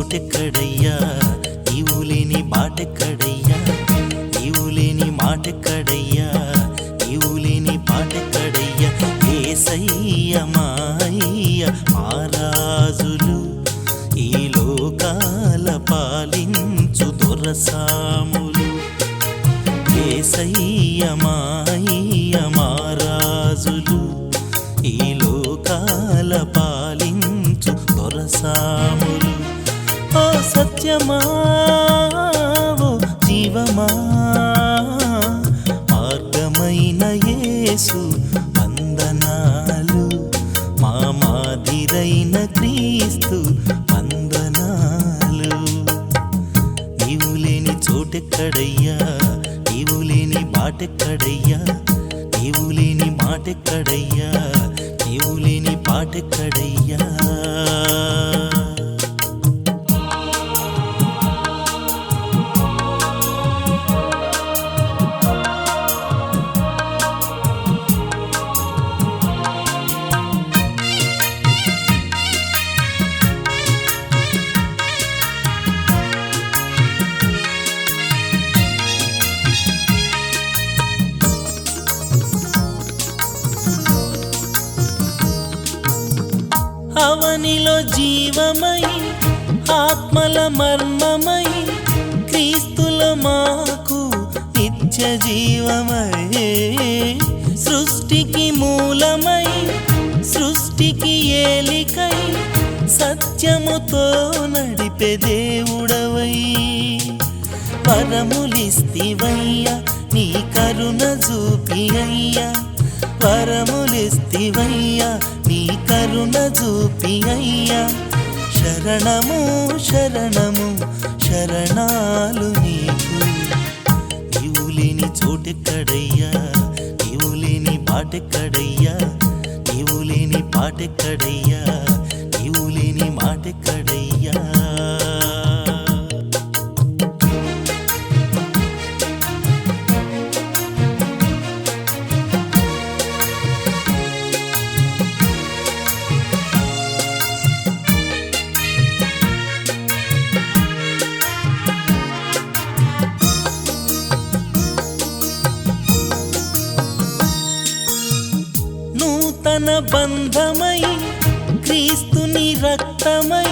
చోటెక్కడయ్యా నీవు లేని బాటెక్కడయ్యా? నీవు లేని మాటెక్కడయ్యా? నీవు లేని పాటెక్కడయ్యా? ఏసయ్య మాయ్య మారాజులు ఈ లోకాల పాలించు దొరసాములు. ఏసయ్య మాయ్య సత్యమా ఓ జీవమా? మార్గమైన యేసు వందనాలు. మా మాదిరైన క్రీస్తు వందనాలు. నీవు లేని చోటెక్కడయ్యా? నీవు లేని బాటెక్కడయ్యా? నీవు లేని మాటెక్కడయ్యా? నీవు లేని పాటెక్కడయ్యా? అవనిలో జీవమై ఆత్మల మర్మమై క్రీస్తుల మాకు నిత్య జీవమై సృష్టికి మూలమై సృష్టికి ఏలికై సత్యముతో నడిపే దేవుడవై. వరములిస్తివయ్యా నీ కరుణ చూపి అయ్యా వరములిస్తివయ్యా నీ కరుణ చూపి అయ్యా శరణము శరణము శరణాలు నీకు. నీవు లేని చోటెక్కడయ్యా నీవు లేని బాటెక్కడయ్యా నీవు లేని పాటెక్కడయ్యా నీవు లేని మాటెక్కడయ్యా. నూతన బంధమై క్రీస్తుని రక్తమై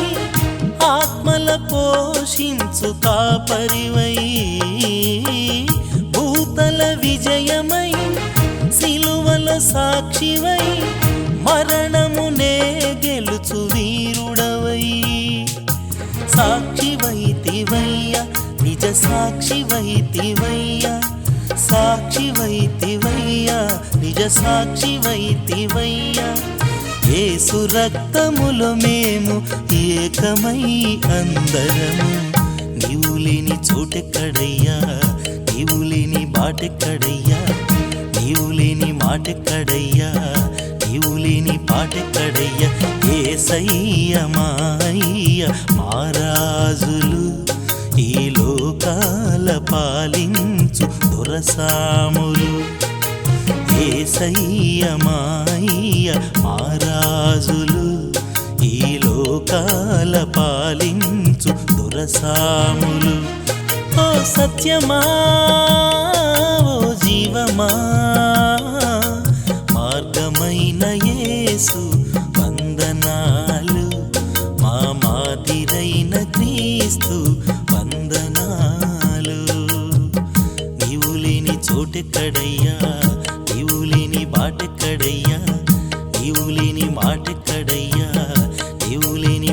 ఆత్మల పోషించు కాపరివై. భూతల విజయమై సిలువల సాక్షివై మరణమునే గెలుచు వీరుడవై. సాక్షివైతివయ్య నిజ సాక్షివైతివయ్యా సాక్షి వైతివయ్యా నిజ సాక్షి వైతివయ్యా ఏసు రక్తములో మేము ఏకమై అందరము. నీవు లేని చోటెక్కడయ్యా నీవు లేని బాటెక్కడయ్యా. నీవు లేని మాటెక్కడయ్యా నీవు లేని పాటెక్కడయ్యా. ఏసయ్య మాయ్య మారాజులు ఈ లోకాల పాలించు దొరసాములు. ఏసయ్య మాయ్య మారాజులు ఈ లోకాల పాలించు దురసాములు. ఓ సత్యమా ఓ జీవమా మార్గమైన యేసు వందనాలు. మా మాదిరైన క్రీస్తు లేని చోటెక్కడయ్యా నీవు లేని బాటెక్కడయ్యా నీవు లేని